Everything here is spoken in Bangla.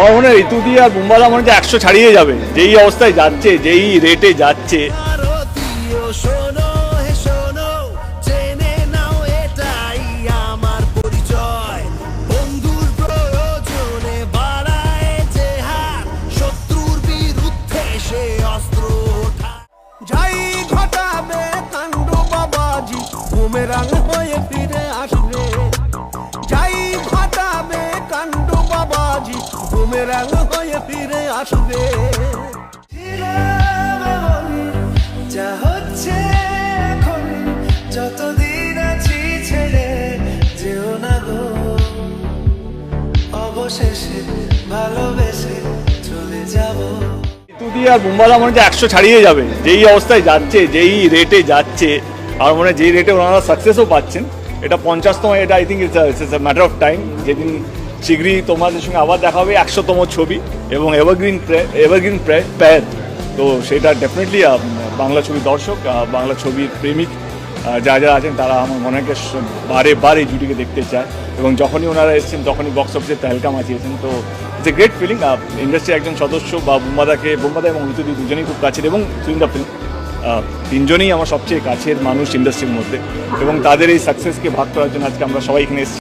আমার মনে হয় ঋতু দিয়ে আর বুম্বাদা মনে হচ্ছে একশো ছাড়িয়ে যাবে। যেই অবস্থায় যাচ্ছে, যেই রেটে যাচ্ছে। যাই বুমেরাং হয়ে ফিরে আসবে। যা হচ্ছে এখন যতদিন আছি ছেড়ে যেও না গো। অবশেষে ভালোবেসে চলে যাব। ঋতু আর বুম্বাদা মনে হচ্ছে একশো ছাড়িয়ে যাবে? যেই অবস্থায় যাচ্ছে যেই রেটে যাচ্ছে আর মনে হয় যেই রেটে ওনারা সাকসেসও পাচ্ছেন এটা পঞ্চাশতম এটা I think it's a matter of time যেদিন শীঘ্রই তোমাদের সঙ্গে আবার দেখা হবে একশোতম ছবি এবং এভারগ্রিন এভারগ্রিন প্যার তো সেটা ডেফিনেটলি বাংলা ছবির দর্শক বাংলা ছবির প্রেমিক যা যারা আছেন তারা আমার মনে হয় বারে বারে জুটিকে দেখতে চায়। এবং যখনই ওনারা এসেছেন, তখনই বক্স অফিসে তেলকা মাচিয়েছেন তো ইটস এ গ্রেট ফিলিং ইন্ডাস্ট্রির একজন সদস্য বা বুম্বাদাকে, বুম্বাদা এবং ঋতুদি দুজনেই খুব কাছের এবং সুইন্দা ফিল্ম তিনজনেই আমার সবচেয়ে কাছের মানুষ ইন্ডাস্ট্রির মধ্যে। এবং তাদের এই সাকসেসকে ভাগ করার জন্য আজকে আমরা সবাই এখানে এসেছি।